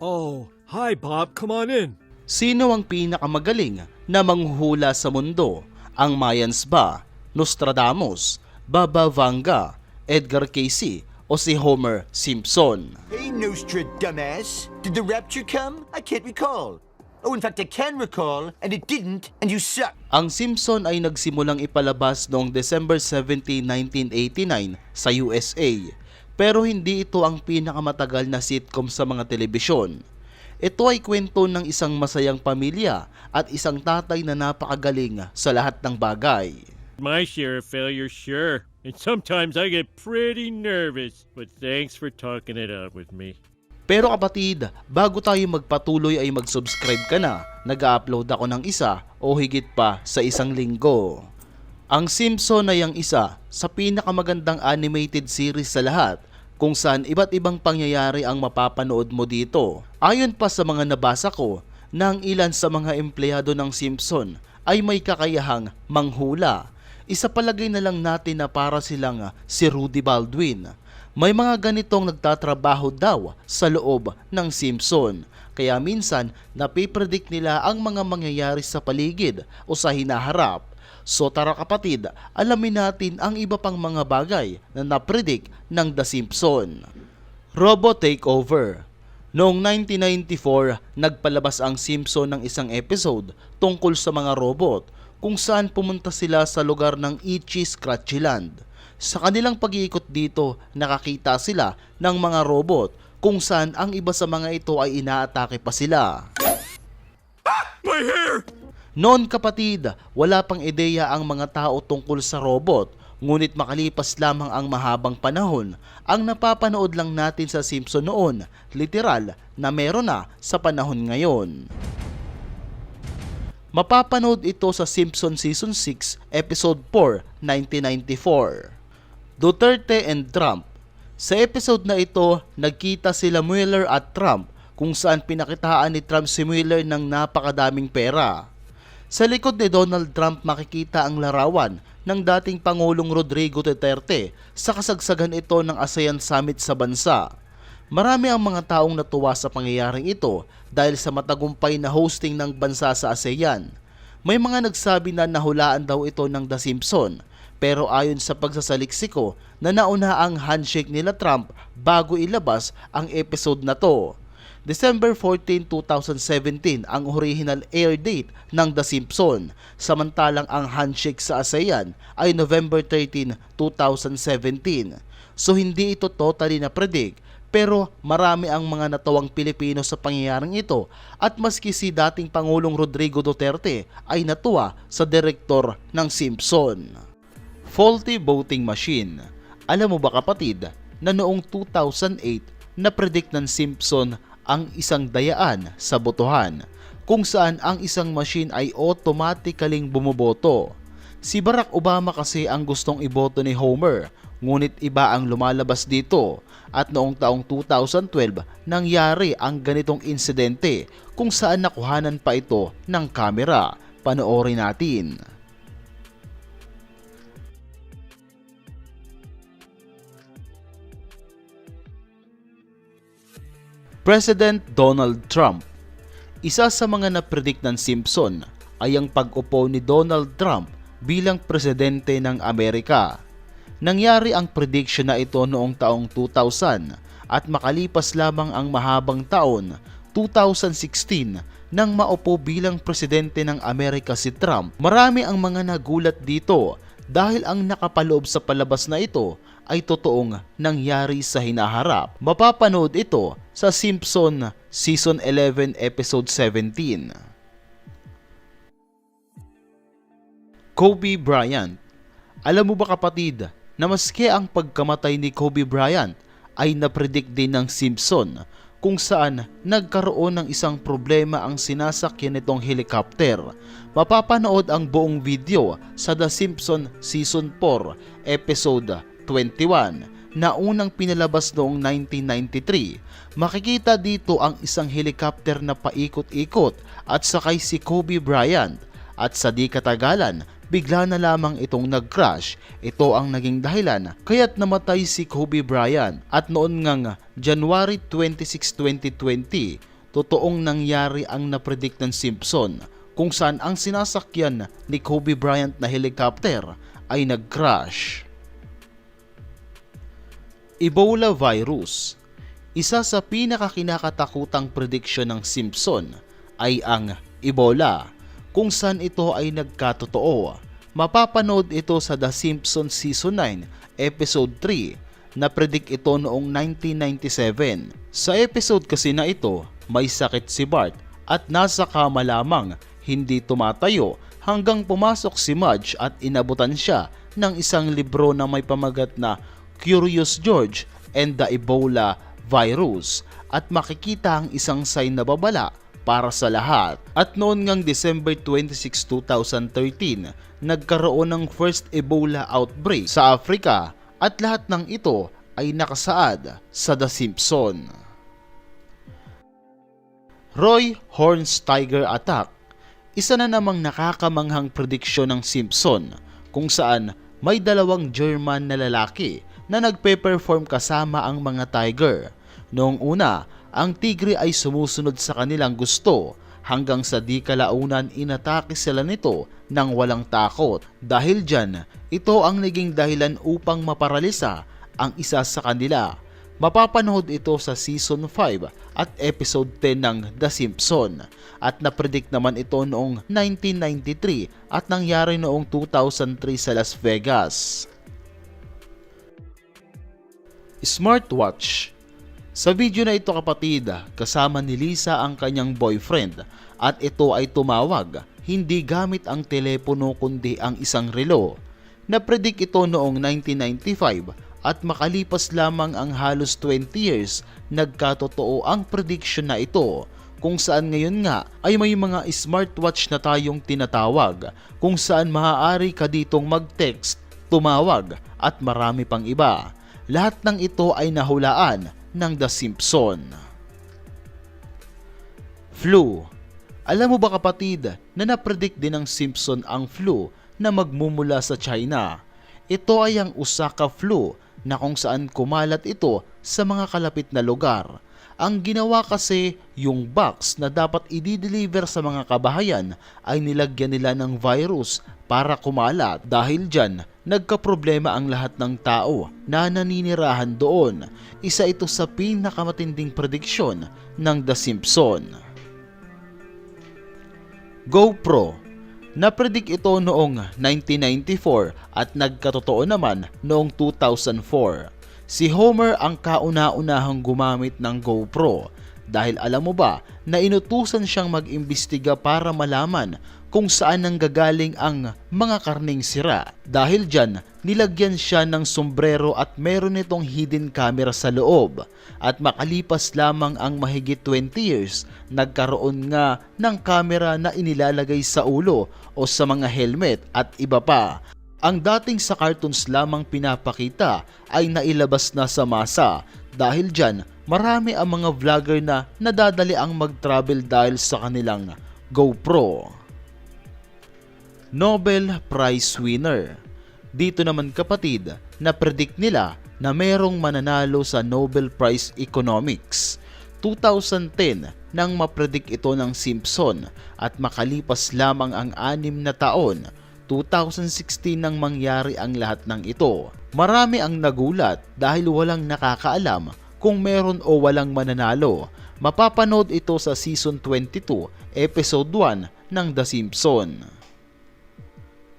Oh, hi Bob, come on in. Sino ang pinakamagaling na manghuhula sa mundo? Ang Mayans ba? Nostradamus? Baba Vanga? Edgar Casey? O si Homer Simpson? Hey, Nostradamus. Did the rapture come? I can't recall. Oh, in fact, I can recall, and it didn't, and you suck. Ang Simpson ay nagsimulang ipalabas noong December 17, 1989 sa USA. Pero hindi ito ang pinakamatagal na sitcom sa mga telebisyon. Ito ay kwento ng isang masayang pamilya at isang tatay na napakagaling sa lahat ng bagay. My share of failure, sure. And sometimes I get pretty nervous. But thanks for talking it out with me. Pero kapatid, bago tayo magpatuloy ay mag-subscribe ka na. Nag-upload ako ng isa o higit pa sa isang linggo. Ang Simpson ay ang isa sa pinakamagandang animated series sa lahat kung saan iba't ibang pangyayari ang mapapanood mo dito. Ayon pa sa mga nabasa ko, na ang ilan sa mga empleyado ng Simpson ay may kakayahang manghula. Isa palagay na lang natin na para silang ah, si Rudy Baldwin. May mga ganitong nagtatrabaho daw sa loob ng Simpson. Kaya minsan, napipredict nila ang mga mangyayari sa paligid o sa hinaharap. So tara kapatid, alamin natin ang iba pang mga bagay na napredict ng The Simpson. Robot Takeover Noong 1994, nagpalabas ang Simpson ng isang episode tungkol sa mga robot kung saan pumunta sila sa lugar ng Ichi Scratchyland. Sa kanilang pag-iikot dito, nakakita sila ng mga robot kung saan ang iba sa mga ito ay inaatake pa sila. Noon kapatid, wala pang ideya ang mga tao tungkol sa robot, ngunit makalipas lamang ang mahabang panahon, ang napapanood lang natin sa Simpson noon, literal na meron na sa panahon ngayon. Mapapanood ito sa Simpson Season 6, Episode 4, 1994. Duterte and Trump Sa episode na ito, nagkita sila Mueller at Trump kung saan pinakitaan ni Trump si Mueller ng napakadaming pera. Sa likod ni Donald Trump makikita ang larawan ng dating Pangulong Rodrigo Duterte sa kasagsagan ito ng ASEAN Summit sa bansa. Marami ang mga taong natuwa sa pangyayaring ito dahil sa matagumpay na hosting ng bansa sa ASEAN. May mga nagsabi na nahulaan daw ito ng The Simpson pero ayon sa pagsasaliksiko na nauna ang handshake nila Trump bago ilabas ang episode na to. December 14, 2017 ang original air date ng The Simpson, samantalang ang handshake sa ASEAN ay November 13, 2017. So hindi ito totally na predict pero marami ang mga natawang Pilipino sa pangyayaring ito at maski si dating Pangulong Rodrigo Duterte ay natuwa sa direktor ng Simpson. Faulty voting machine. Alam mo ba kapatid na noong 2008 na-predict ng Simpson ang isang dayaan sa botohan kung saan ang isang machine ay automatically bumoboto. Si Barack Obama kasi ang gustong iboto ni Homer ngunit iba ang lumalabas dito at noong taong 2012 nangyari ang ganitong insidente kung saan nakuhanan pa ito ng kamera. Panoorin natin. President Donald Trump Isa sa mga napredict ng Simpson ay ang pag-upo ni Donald Trump bilang presidente ng Amerika. Nangyari ang prediction na ito noong taong 2000 at makalipas lamang ang mahabang taon, 2016, nang maupo bilang presidente ng Amerika si Trump. Marami ang mga nagulat dito dahil ang nakapaloob sa palabas na ito ay totoong nangyari sa hinaharap. Mapapanood ito sa Simpson Season 11 Episode 17. Kobe Bryant Alam mo ba kapatid na maski ang pagkamatay ni Kobe Bryant ay napredict din ng Simpson kung saan nagkaroon ng isang problema ang sinasakyan nitong helicopter. Mapapanood ang buong video sa The Simpson Season 4 Episode 21 na unang pinalabas noong 1993. Makikita dito ang isang helicopter na paikot-ikot at sakay si Kobe Bryant at sa di katagalan bigla na lamang itong nag-crash. Ito ang naging dahilan kaya't namatay si Kobe Bryant at noon ngang January 26, 2020 totoong nangyari ang napredict ng Simpson kung saan ang sinasakyan ni Kobe Bryant na helicopter ay nag-crash. Ebola virus Isa sa pinakakinakatakutang prediction ng Simpson ay ang Ebola kung saan ito ay nagkatotoo. Mapapanood ito sa The Simpsons Season 9, Episode 3 na predict ito noong 1997. Sa episode kasi na ito, may sakit si Bart at nasa kama lamang, hindi tumatayo hanggang pumasok si Mudge at inabutan siya ng isang libro na may pamagat na Curious George and the Ebola Virus at makikita ang isang sign na babala para sa lahat. At noon ngang December 26, 2013, nagkaroon ng first Ebola outbreak sa Africa at lahat ng ito ay nakasaad sa The Simpson. Roy Horn's Tiger Attack Isa na namang nakakamanghang prediksyon ng Simpson kung saan may dalawang German na lalaki na nagpe-perform kasama ang mga tiger. Noong una, ang tigre ay sumusunod sa kanilang gusto hanggang sa di kalaunan inatake sila nito nang walang takot. Dahil dyan, ito ang naging dahilan upang maparalisa ang isa sa kanila. Mapapanood ito sa Season 5 at Episode 10 ng The Simpson at napredict naman ito noong 1993 at nangyari noong 2003 sa Las Vegas. Smartwatch Sa video na ito kapatid, kasama ni Lisa ang kanyang boyfriend at ito ay tumawag hindi gamit ang telepono kundi ang isang relo. Napredict ito noong 1995 at makalipas lamang ang halos 20 years, nagkatotoo ang prediction na ito kung saan ngayon nga ay may mga smartwatch na tayong tinatawag kung saan maaari ka ditong mag-text, tumawag at marami pang iba. Lahat ng ito ay nahulaan ng The Simpson. Flu Alam mo ba kapatid na napredict din ng Simpson ang flu na magmumula sa China? Ito ay ang Osaka flu na kung saan kumalat ito sa mga kalapit na lugar. Ang ginawa kasi yung box na dapat i-deliver sa mga kabahayan ay nilagyan nila ng virus para kumalat dahil dyan nagkaproblema ang lahat ng tao na naninirahan doon. Isa ito sa pinakamatinding prediksyon ng The Simpson. GoPro Napredict ito noong 1994 at nagkatotoo naman noong 2004. Si Homer ang kauna-unahang gumamit ng GoPro dahil alam mo ba na inutusan siyang mag-imbestiga para malaman kung saan nanggagaling ang mga karning sira. Dahil dyan, nilagyan siya ng sombrero at meron itong hidden camera sa loob. At makalipas lamang ang mahigit 20 years, nagkaroon nga ng camera na inilalagay sa ulo o sa mga helmet at iba pa. Ang dating sa cartoons lamang pinapakita ay nailabas na sa masa dahil dyan marami ang mga vlogger na nadadali ang mag-travel dahil sa kanilang GoPro. Nobel Prize winner. Dito naman kapatid, na predict nila na merong mananalo sa Nobel Prize Economics. 2010 nang mapredict ito ng Simpson at makalipas lamang ang anim na taon, 2016 nang mangyari ang lahat ng ito. Marami ang nagulat dahil walang nakakaalam kung meron o walang mananalo. Mapapanood ito sa Season 22, Episode 1 ng The Simpson.